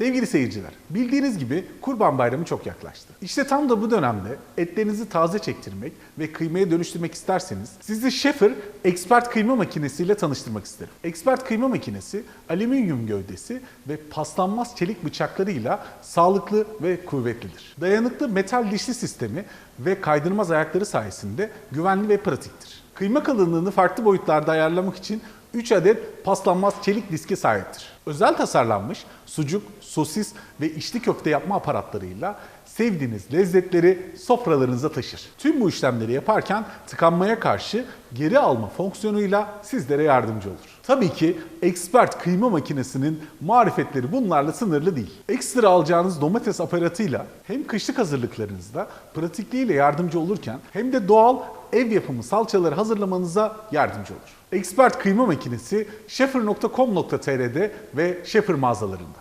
Sevgili seyirciler, bildiğiniz gibi Kurban Bayramı çok yaklaştı. İşte tam da bu dönemde etlerinizi taze çektirmek ve kıymaya dönüştürmek isterseniz sizi Schaefer Expert Kıyma Makinesiyle tanıştırmak isterim. Expert Kıyma Makinesi alüminyum gövdesi ve paslanmaz çelik bıçaklarıyla sağlıklı ve kuvvetlidir. Dayanıklı metal dişli sistemi ve kaydırmaz ayakları sayesinde güvenli ve pratiktir. Kıyma kalınlığını farklı boyutlarda ayarlamak için 3 adet paslanmaz çelik diske sahiptir. Özel tasarlanmış sucuk, sosis ve içli köfte yapma aparatlarıyla sevdiğiniz lezzetleri sofralarınıza taşır. Tüm bu işlemleri yaparken tıkanmaya karşı geri alma fonksiyonuyla sizlere yardımcı olur. Tabii ki expert kıyma makinesinin marifetleri bunlarla sınırlı değil. Ekstra alacağınız domates aparatıyla hem kışlık hazırlıklarınızda pratikliğiyle yardımcı olurken hem de doğal ev yapımı salçaları hazırlamanıza yardımcı olur. Expert kıyma makinesi şefir.com.tr'de ve Şefir mağazalarında.